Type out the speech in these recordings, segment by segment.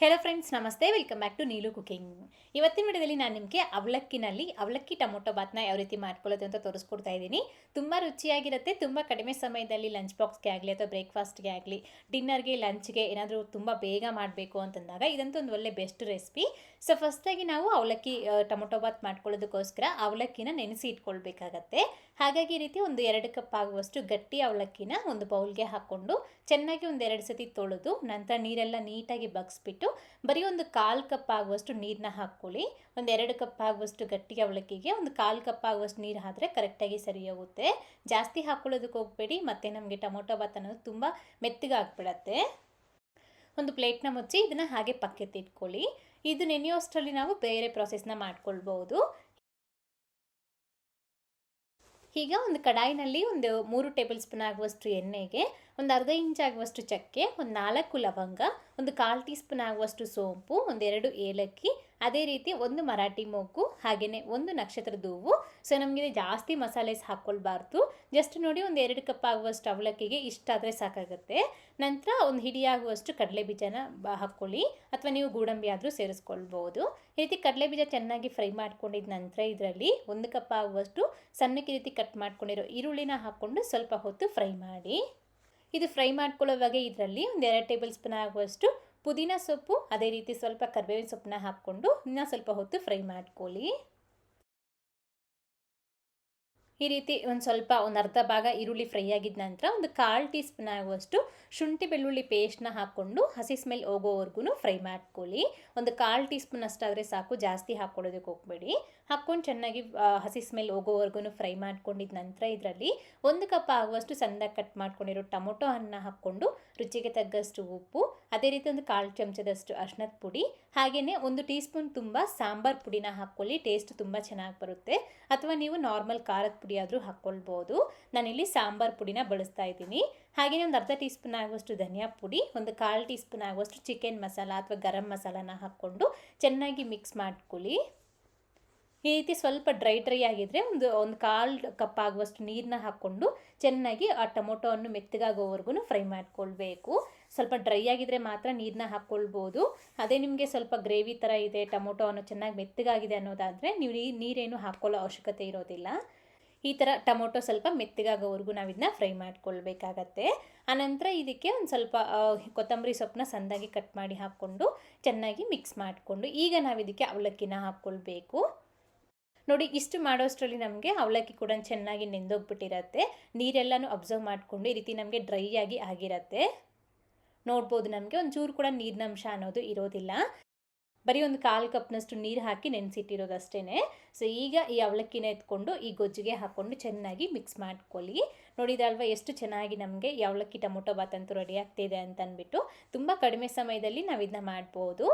Hello friends ನಮಸ್ತೆ. Welcome back to Neelu cooking ಇವತ್ತಿನ ವಿಡಿಯೋದಲ್ಲಿ ನಾನು ನಿಮಗೆ ಅವಲಕ್ಕಿನಲ್ಲಿ ಅವಲಕ್ಕಿ ಟೊಮೊಟೊ ಬಾತ್ನ ಯಾವ ರೀತಿ ಮಾಡ್ಕೊಳ್ಳೋದು ಅಂತ ತೋರಿಸ್ಕೊಡ್ತಾ ಇದ್ದೀನಿ. ತುಂಬ ರುಚಿಯಾಗಿರುತ್ತೆ, ತುಂಬ ಕಡಿಮೆ ಸಮಯದಲ್ಲಿ ಲಂಚ್ ಬಾಕ್ಸ್ಗೆ ಆಗಲಿ ಅಥವಾ ಬ್ರೇಕ್ಫಾಸ್ಟ್ಗೆ ಆಗಲಿ ಡಿನ್ನರ್ಗೆ ಲಂಚ್ಗೆ ಏನಾದರೂ ತುಂಬ ಬೇಗ ಮಾಡಬೇಕು ಅಂತಂದಾಗ ಇದಂತೂ ಒಂದು ಒಳ್ಳೆ ಬೆಸ್ಟ್ ರೆಸಿಪಿ ಸೊ ಫಸ್ಟಾಗಿ ನಾವು ಅವಲಕ್ಕಿ ಟೊಮೊಟೊ ಬಾತ್ ಮಾಡ್ಕೊಳ್ಳೋದಕ್ಕೋಸ್ಕರ ಅವಲಕ್ಕಿನ ನೆನೆಸಿ ಇಟ್ಕೊಳ್ಬೇಕಾಗತ್ತೆ. ಹಾಗಾಗಿ ಈ ರೀತಿ ಒಂದು ಎರಡು ಕಪ್ ಆಗುವಷ್ಟು ಗಟ್ಟಿ ಅವಲಕ್ಕಿನ ಒಂದು ಬೌಲ್ಗೆ ಹಾಕ್ಕೊಂಡು ಚೆನ್ನಾಗಿ ಒಂದು ಎರಡು ಸತಿ ತೊಳೆದು ನಂತರ ನೀರೆಲ್ಲ ನೀಟಾಗಿ ಬಗ್ಸ್ಬಿಟ್ಟು ಬರೀ ಒಂದು ಕಾಲು ಕಪ್ ಆಗುವಷ್ಟು ನೀರನ್ನ ಹಾಕ್ಕೊಳ್ಳಿ. ಒಂದು ಎರಡು ಕಪ್ ಆಗುವಷ್ಟು ಗಟ್ಟಿ ಅವಲಕ್ಕಿಗೆ ಒಂದು ಕಾಲು ಕಪ್ ಆಗುವಷ್ಟು ನೀರು ಹಾಕಿದ್ರೆ ಕರೆಕ್ಟಾಗಿ ಸರಿ ಹೋಗುತ್ತೆ. ಜಾಸ್ತಿ ಹಾಕ್ಕೊಳ್ಳೋದಕ್ಕೆ ಹೋಗಬೇಡಿ, ಮತ್ತು ನಮಗೆ ಟೊಮೊಟೊ ಬಾತ್ ಅನ್ನೋದು ತುಂಬ ಮೆತ್ತಗೆ ಆಗ್ಬಿಡತ್ತೆ. ಒಂದು ಪ್ಲೇಟ್ನ ಮುಚ್ಚಿ ಇದನ್ನು ಹಾಗೆ ಪಕ್ಕೆತ್ತಿಟ್ಕೊಳ್ಳಿ ಇದು ನೆನೆಯೋಷ್ಟರಲ್ಲಿ ನಾವು ಬೇರೆ ಪ್ರಾಸೆಸ್ನ ಮಾಡ್ಕೊಳ್ಬೋದು. ಈಗ ಒಂದು ಕಡಾಯಿನಲ್ಲಿ ಒಂದು ಮೂರು ಟೇಬಲ್ ಸ್ಪೂನ್ ಆಗುವಷ್ಟು ಎಣ್ಣೆಗೆ, ಒಂದು ಅರ್ಧ ಇಂಚ್ ಆಗುವಷ್ಟು ಚಕ್ಕೆ, ಒಂದು ನಾಲ್ಕು ಲವಂಗ, ಒಂದು ಕಾಲು ಟೀ ಸ್ಪೂನ್ ಆಗುವಷ್ಟು ಸೋಂಪು ಒಂದೆರಡು ಏಲಕ್ಕಿ ಅದೇ ರೀತಿ ಒಂದು ಮರಾಠಿ ಮೊಗ್ಗು ಹಾಗೆಯೇ ಒಂದು ನಕ್ಷತ್ರದ ಹೂವು. ಸೊ ನಮಗೆ ಜಾಸ್ತಿ ಮಸಾಲೆಸ್ ಹಾಕ್ಕೊಳ್ಬಾರ್ದು. ಜಸ್ಟ್ ನೋಡಿ ಒಂದು ಎರಡು ಕಪ್ ಆಗುವಷ್ಟು ಅವಲಕ್ಕಿಗೆ ಇಷ್ಟಾದರೆ ಸಾಕಾಗುತ್ತೆ. ನಂತರ ಒಂದು ಹಿಡಿ ಆಗುವಷ್ಟು ಕಡಲೆ ಬೀಜನ ಬ ಹಾಕ್ಕೊಳ್ಳಿ. ಅಥವಾ ನೀವು ಗೋಡಂಬಿ ಆದರೂ ಸೇರಿಸ್ಕೊಳ್ಬೋದು. ಈ ರೀತಿ ಕಡಲೆ ಬೀಜ ಚೆನ್ನಾಗಿ ಫ್ರೈ ಮಾಡ್ಕೊಂಡಿದ ನಂತರ ಇದರಲ್ಲಿ ಒಂದು ಕಪ್ ಆಗುವಷ್ಟು ಸಣ್ಣಕ್ಕೆ ರೀತಿ ಕಟ್ ಮಾಡ್ಕೊಂಡಿರೋ ಈರುಳ್ಳಿನ ಹಾಕ್ಕೊಂಡು ಸ್ವಲ್ಪ ಹೊತ್ತು ಫ್ರೈ ಮಾಡಿ. ಇದು ಫ್ರೈ ಮಾಡ್ಕೊಳ್ಳೋವಾಗ ಇದರಲ್ಲಿ ಒಂದು ಎರಡು ಟೇಬಲ್ ಸ್ಪೂನ್ ಆಗುವಷ್ಟು ಪುದೀನ ಸೊಪ್ಪು ಅದೇ ರೀತಿ ಸ್ವಲ್ಪ ಕರ್ಬೇವಿನ ಸೊಪ್ಪನ್ನ ಹಾಕ್ಕೊಂಡು ಇನ್ನೂ ಸ್ವಲ್ಪ ಹೊತ್ತು ಫ್ರೈ ಮಾಡ್ಕೊಳ್ಳಿ. ಈ ರೀತಿ ಒಂದು ಸ್ವಲ್ಪ ಒಂದು ಅರ್ಧ ಭಾಗ ಈರುಳ್ಳಿ ಫ್ರೈ ಆಗಿದ ನಂತರ ಒಂದು ಕಾಲು ಟೀ ಸ್ಪೂನ್ ಆಗುವಷ್ಟು ಶುಂಠಿ ಬೆಳ್ಳುಳ್ಳಿ ಪೇಸ್ಟ್ನ ಹಾಕ್ಕೊಂಡು ಹಸಿ ಸ್ಮೆಲ್ ಹೋಗೋವರೆಗೂ ಫ್ರೈ ಮಾಡ್ಕೊಳ್ಳಿ. ಒಂದು ಕಾಲು ಟೀ ಸ್ಪೂನ್ ಅಷ್ಟಾದರೆ ಸಾಕು, ಜಾಸ್ತಿ ಹಾಕ್ಕೊಳ್ಳೋದಕ್ಕೆ ಹೋಗಬೇಡಿ. ಹಾಕ್ಕೊಂಡು ಚೆನ್ನಾಗಿ ಹಸಿ ಸ್ಮೆಲ್ ಹೋಗೋವರೆಗೂ ಫ್ರೈ ಮಾಡ್ಕೊಂಡಿದ ನಂತರ ಇದರಲ್ಲಿ ಒಂದು ಕಪ್ ಆಗುವಷ್ಟು ಸಣ್ಣದಾಗಿ ಕಟ್ ಮಾಡ್ಕೊಂಡಿರೋ ಟೊಮೊಟೊ ಅನ್ನ ಹಾಕ್ಕೊಂಡು ರುಚಿಗೆ ತಗ್ಗಷ್ಟು ಉಪ್ಪು, ಅದೇ ರೀತಿ ಒಂದು ಕಾಲು ಚಮಚದಷ್ಟು ಅರ್ಶಿನದ ಪುಡಿ ಹಾಗೆಯೇ ಒಂದು ಟೀ ಸ್ಪೂನ್ ತುಂಬ ಸಾಂಬಾರ್ ಪುಡಿನ ಹಾಕ್ಕೊಳ್ಳಿ, ಟೇಸ್ಟ್ ತುಂಬ ಚೆನ್ನಾಗಿ ಬರುತ್ತೆ. ಅಥವಾ ನೀವು ನಾರ್ಮಲ್ ಖಾರದ ಆದರೂ ಹಾಕ್ಕೊಳ್ಬೋದು. ನಾನಿಲ್ಲಿ ಸಾಂಬಾರು ಪುಡಿನ ಬಳಸ್ತಾ ಇದ್ದೀನಿ. ಹಾಗೆಯೇ ಒಂದು ಅರ್ಧ ಟೀ ಸ್ಪೂನ್ ಆಗುವಷ್ಟು ಧನಿಯಾ ಪುಡಿ, ಒಂದು ಕಾಲು ಟೀ ಸ್ಪೂನ್ ಆಗುವಷ್ಟು ಚಿಕನ್ ಮಸಾಲ ಅಥವಾ ಗರಂ ಮಸಾಲಾನ ಹಾಕ್ಕೊಂಡು ಚೆನ್ನಾಗಿ ಮಿಕ್ಸ್ ಮಾಡ್ಕೊಳ್ಳಿ. ಈ ರೀತಿ ಸ್ವಲ್ಪ ಡ್ರೈ ಡ್ರೈ ಆಗಿದ್ದರೆ ಒಂದು ಒಂದು ಕಾಲು ಕಪ್ ಆಗುವಷ್ಟು ನೀರನ್ನ ಹಾಕ್ಕೊಂಡು ಚೆನ್ನಾಗಿ ಆ ಟೊಮೊಟೊವನ್ನು ಮೆತ್ತಗಾಗೋವರೆಗೂ ಫ್ರೈ ಮಾಡ್ಕೊಳ್ಬೇಕು. ಸ್ವಲ್ಪ ಡ್ರೈ ಆಗಿದ್ರೆ ಮಾತ್ರ ನೀರನ್ನ ಹಾಕ್ಕೊಳ್ಬೋದು. ಅದೇ ನಿಮಗೆ ಸ್ವಲ್ಪ ಗ್ರೇವಿ ಥರ ಇದೆ, ಟೊಮೊಟೊ ಅನ್ನೋ ಚೆನ್ನಾಗಿ ಮೆತ್ತಗಾಗಿದೆ ಅನ್ನೋದಾದರೆ ನೀವು ನೀರೇನು ಹಾಕ್ಕೊಳ್ಳೋ ಅವಶ್ಯಕತೆ ಇರೋದಿಲ್ಲ. ಈ ಥರ ಟೊಮೊಟೊ ಸ್ವಲ್ಪ ಮೆತ್ತಗಾಗೋವರೆಗೂ ನಾವು ಇದನ್ನ ಫ್ರೈ ಮಾಡ್ಕೊಳ್ಬೇಕಾಗತ್ತೆ. ಆನಂತರ ಇದಕ್ಕೆ ಒಂದು ಸ್ವಲ್ಪ ಕೊತ್ತಂಬರಿ ಸೊಪ್ಪನ್ನ ಸಂದಾಗಿ ಕಟ್ ಮಾಡಿ ಹಾಕ್ಕೊಂಡು ಚೆನ್ನಾಗಿ ಮಿಕ್ಸ್ ಮಾಡಿಕೊಂಡು ಈಗ ನಾವು ಇದಕ್ಕೆ ಅವಲಕ್ಕಿನ ಹಾಕ್ಕೊಳ್ಬೇಕು. ನೋಡಿ, ಇಷ್ಟು ಮಾಡೋಷ್ಟರಲ್ಲಿ ನಮಗೆ ಅವಲಕ್ಕಿ ಕೂಡ ಚೆನ್ನಾಗಿ ನೆಂದೋಗ್ಬಿಟ್ಟಿರತ್ತೆ. ನೀರೆಲ್ಲನೂ ಅಬ್ಸರ್ವ್ ಮಾಡಿಕೊಂಡು ಈ ರೀತಿ ನಮಗೆ ಡ್ರೈ ಆಗಿ ಆಗಿರತ್ತೆ. ನೋಡ್ಬೋದು ನಮಗೆ ಒಂಚೂರು ಕೂಡ ನೀರಿನಂಶ ಅನ್ನೋದು ಇರೋದಿಲ್ಲ. ಬರೀ ಒಂದು ಕಾಲು ಕಪ್ನಷ್ಟು ನೀರು ಹಾಕಿ ನೆನೆಸಿಟ್ಟಿರೋದಷ್ಟೇ ಸೊ ಈಗ ಈ ಅವಲಕ್ಕಿನ ಎತ್ಕೊಂಡು ಈ ಗೊಜ್ಜಿಗೆ ಹಾಕ್ಕೊಂಡು ಚೆನ್ನಾಗಿ ಮಿಕ್ಸ್ ಮಾಡ್ಕೊಳ್ಳಿ. ನೋಡಿದಲ್ವ ಎಷ್ಟು ಚೆನ್ನಾಗಿ ನಮಗೆ ಈ ಅವಲಕ್ಕಿ ಟೊಮೊಟೊ ಬಾತ್ ಅಂತೂ ರೆಡಿ ಆಗ್ತಿದೆ ಅಂತ ಅಂದ್ಬಿಟ್ಟು ತುಂಬ ಕಡಿಮೆ ಸಮಯದಲ್ಲಿ ನಾವು ಇದನ್ನ ಮಾಡ್ಬೋದು.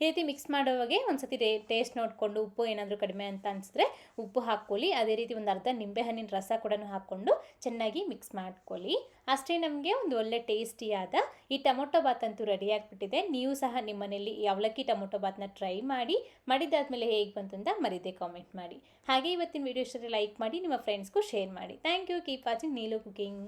ಈ ರೀತಿ ಮಿಕ್ಸ್ ಮಾಡೋವಾಗೆ ಒಂದು ಸತಿ ಟೇಸ್ಟ್ ನೋಡಿಕೊಂಡು ಉಪ್ಪು ಏನಾದರೂ ಕಡಿಮೆ ಅಂತ ಅನಿಸಿದ್ರೆ ಉಪ್ಪು ಹಾಕ್ಕೊಳ್ಳಿ. ಅದೇ ರೀತಿ ಒಂದು ಅರ್ಧ ನಿಂಬೆಹಣ್ಣಿನ ರಸ ಕೂಡ ಹಾಕ್ಕೊಂಡು ಚೆನ್ನಾಗಿ ಮಿಕ್ಸ್ ಮಾಡ್ಕೊಳ್ಳಿ. ಅಷ್ಟೇ ನಮಗೆ ಒಂದು ಒಳ್ಳೆ ಟೇಸ್ಟಿಯಾದ ಈ ಟೊಮೊಟೊ ಬಾತ್ ಅಂತೂ ರೆಡಿ ಆಗಿಬಿಟ್ಟಿದೆ. ನೀವು ಸಹ ನಿಮ್ಮ ಮನೆಯಲ್ಲಿ ಈ ಅವಲಕ್ಕಿ ಟೊಮೊಟೊ ಬಾತ್ನ ಟ್ರೈ ಮಾಡಿ, ಮಾಡಿದ್ದಾದ್ಮೇಲೆ ಹೇಗೆ ಬಂತು ಅಂತ ಮರೀದೆ ಕಾಮೆಂಟ್ ಮಾಡಿ. ಹಾಗೆ ಇವತ್ತಿನ ವಿಡಿಯೋ ಇಷ್ಟಕ್ಕೆ ಲೈಕ್ ಮಾಡಿ, ನಿಮ್ಮ ಫ್ರೆಂಡ್ಸ್ಗೂ ಶೇರ್ ಮಾಡಿ. Thank you keep watching Neelu cooking